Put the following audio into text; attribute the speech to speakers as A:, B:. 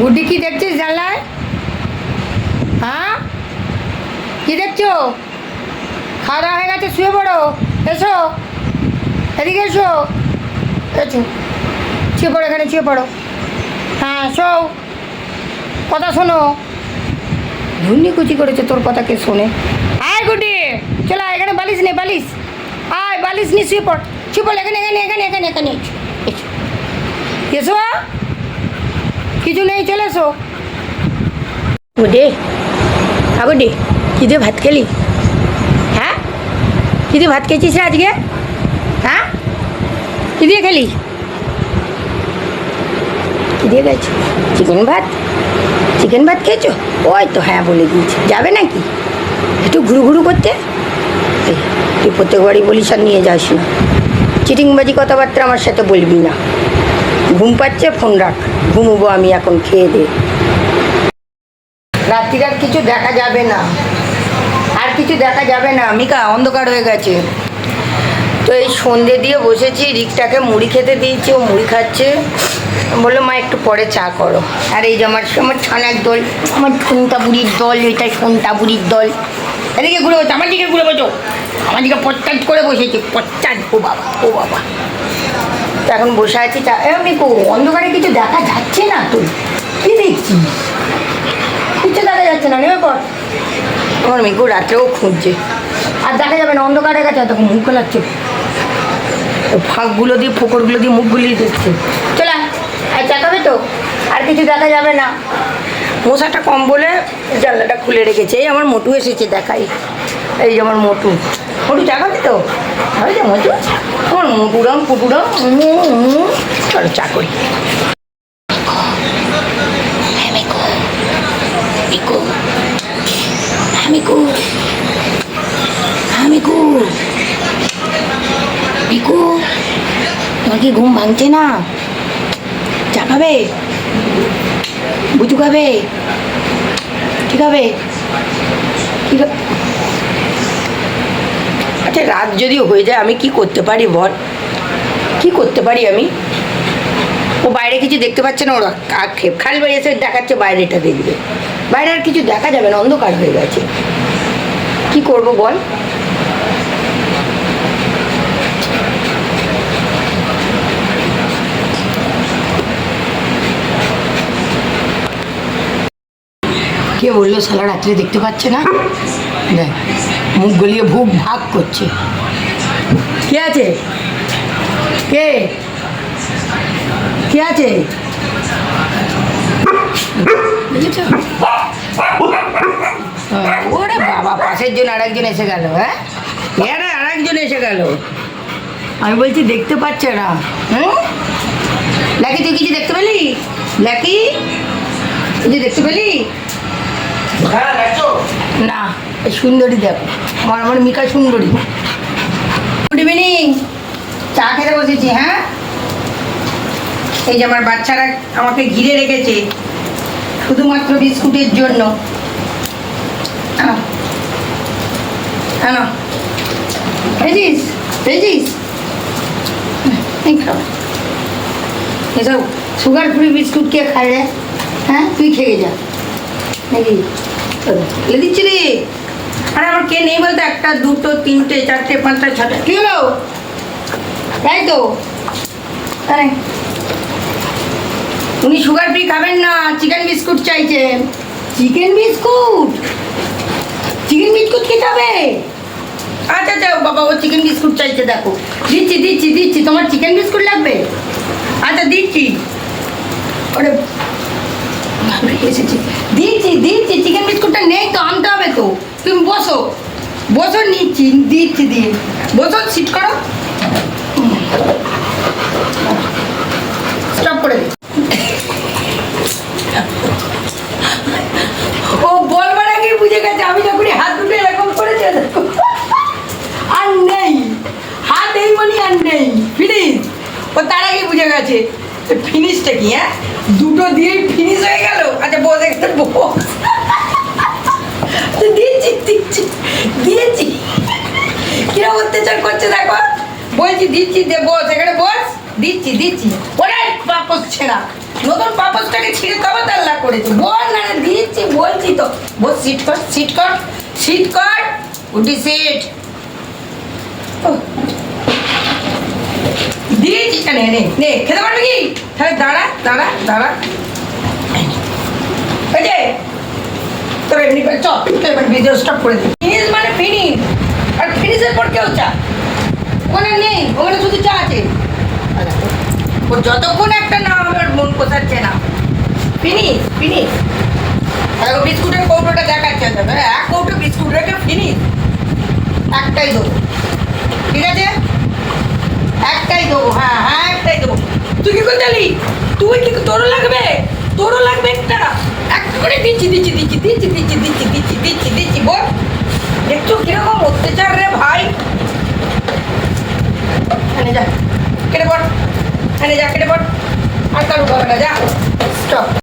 A: গুড্ডি কি দেখছিস জানলায়? হ্যাঁ? কি দেখছ? খাওয়া দাওয়া হয়ে গেছে, শুয়ে পড়ো। এসো। এদিকে এসো। এসো। শুয়ে পড়ো এখানে, শুয়ে পড়ো। হ্যাঁ শো কথা শোনো। ধুন্নি কুচি করেছে তোর কথা কে শোনে। আয় গুড্ডি চলো, এখানে বালিশ নে, বালিশ। আয়, বালিশ নিয়ে শুয়ে পড়। শুয়ে পড়, এখানে এখানে এখানে এখানে এখানে, এসো। এসো। কিছু নেই, চলে এসো। গুড্ডি হ্যাঁ গুড্ডি কী দিয়ে ভাত খেলি? হ্যাঁ? কী দিয়ে ভাত খেয়েছিস আজকে? হ্যাঁ? কি দিয়ে খেলি? কী দিয়ে গেছো চিকেন ভাত? চিকেন ভাত খেয়েছো? ওই তো হ্যাঁ বলে দিয়েছি। যাবে নাকি? একটু ঘুরু ঘুরু করতে? তুই প্রত্যেকবারই বলিস আর নিয়ে যাস না। চিটিংবাজি কথাবার্তা আমার সাথে বলবি না। ঘুম পাচ্ছে ফোন রাখ। ঘুমবো আমি এখন, খেয়ে দে। রাত্রির আর কিছু দেখা যাবে না। আর কিছু দেখা যাবে না। মিকা, অন্ধকার হয়ে গেছে। তো এই সন্ধে দিয়ে বসেছি, রিকটাকে মুড়ি খেতে দিয়েছি, ও মুড়ি খাচ্ছে। বলল, মা, একটু পরে চা করো। আর এই যে আমার আমার ছানার দল, আমার বুড়ির দল এটা বুড়ির দল? এদিকে ঘুরে বসো, আমার দিকে ঘুরে বসো। আমার দিকে পচ্চাদ করে বসেছি, পচ্চাদ, ও বাবা ও বাবা। এখন বসে আছি চা এ মিকু অন্ধকারে কিছু দেখা যাচ্ছে না তুই কি দেখছিস কিছু দেখা যাচ্ছে না, নেমে পড়। আমার মিকু রাত্রেও খুঁজছে। আর দেখা যাবে না অন্ধকার হয়ে গেছে তখন মুখ লাগছে ফাঁকগুলো দিয়ে, ফোকরগুলো দিয়ে মুখগুলি দেখছে চলে আয়। আর চাকাবে তো? আর কিছু দেখা যাবে না। মশাটা কম বলে জানলাটা খুলে রেখেছে। এই আমার মোটু এসেছে দেখাই। এই যে আমার মোটু। মোটু চাকাবে তো? ওই যে মোটু। আমার মোটুরাম পুটুরাম চলো চা করি। মিকু। মিকু। মিকু। হ্যাঁ, মিকু। মিকু। তোমার কি ঘুম ভাঙছে না? চা খাবে? বুঝু খাবে? ঠিক হবে কি খা- আচ্ছা রাত যদি হয়ে যায়, আমি কি করতে পারি বল? কি করতে পারি আমি? ও বাইরে কিছু দেখতে পাচ্ছে না, ওরা আক্ষেপ খালি বাড়ি এসে দেখাচ্ছে, বাইরেটা দেখবে। বাইরে আর কিছু দেখা যাবে না, অন্ধকার হয়ে গেছে। কি করব বল? কে বলল সালা রাত্রে দেখতে পাচ্ছে না? দেখ। মুখ গলিয়ে ভুক ভাগ করছে। কে আছে? কে? কে আছে? ওরে বাবা পাশের জন আরেকজন এসে গেল হ্যাঁ? এরা আরেকজন এসে গেল। আমি বলছি দেখতে পাচ্ছে না হুম? লাকি তুই কিছু দেখতে পেলি? লাকি? কিছু দেখতে পেলি?
B: হ্যাঁ
A: না। এই সুন্দরী দেখো। আমার আমার মিকা সুন্দরী। Good evening. চা খেতে বসেছি হ্যাঁ? এই যে আমার বাচ্চারা আমাকে ঘিরে রেখেছে, শুধুমাত্র বিস্কুটের জন্য। এসব সুগার ফ্রি বিস্কুট কে খায় রে? হ্যাঁ? তুই খেয়ে যা। নাকি? দিচ্ছি রে। আরে আমার কে নেই বলতো? একটা, দুটো, তিনটে, চারটে, পাঁচটা, ছটা। কি হলো? তাই তো। উনি সুগার ফ্রি খাবেন না chicken biscuit chicken biscuit chicken biscuit biscuit খেতে হবে আচ্ছা আচ্ছা বাবা, ও চিকেন বিস্কুট চাইছে, দেখো। দিচ্ছি দিচ্ছি দিচ্ছি। তোমার চিকেন বিস্কুট লাগবে? আচ্ছা দিচ্ছি। ওরে এসেছি। দিচ্ছি দিচ্ছি চিকেন বিস্কুটটা নেই তো, আনতে হবে তো। বসো নিচ্ছি দিচ্ছি দিয়ে বসো সিট করো। ও বলবার বুঝে আমি দুটো এরকম আর নেই। হাত এই আর নেই। ফিনিশ ও তার আগে বুঝে গেছে ফিনিশটা কি হ্যাঁ? দুটো দিয়েই ফিনিশ হয়ে গেল। আচ্ছা বসে গেছে দিয়েছি দিচ্ছি দিয়েছি। কিরম অত্যাচার করছে দেখো? বলছি দিচ্ছি দে, বস, এখানে বস। দিচ্ছি দিচ্ছি। ওরে বাপস ছেঁড়া। নতুন পাপসটাকে ছিঁড়ে তবে তাল্লা করেছে। বল না দিচ্ছি, বলছি তো। বল সিট কর সিট কর সিট কর। উঠি সিট দিয়েছি। নে নে নে, খেতে পারবি কি? তাহলে দাঁড়া দাঁড়া দাঁড়া এই যে তোর এমনি করে চল, এবার ভিডিও স্টপ মানে ও যতক্ষণ একটা না আমার মন পোষাচ্ছে না। ফিনিশ ফিনিশ আর বিস্কুটের কৌটোটা দেখাচ্ছে মানে এক কৌটো বিস্কুট রেখে ফিনিশ একটাই দেবো। ঠিক আছে? একটাই দেবো হ্যাঁ হ্যাঁ একটাই দেবো। তুই কি করতে? তুই কি তোরও লাগবে? তোরও লাগবে একটা। করে দিচ্ছি দিচ্ছি দিচ্ছি দিচ্ছি দিচ্ছি দিচ্ছি দিচ্ছি দিচ্ছি দিচ্ছি, বল। দেখছ কীরকম অত্যাচার রে ভাই? এনে যা, কেটে পড় এনে যা, কেটে পড়। আর কারু বাবাটা যা। স্টপ।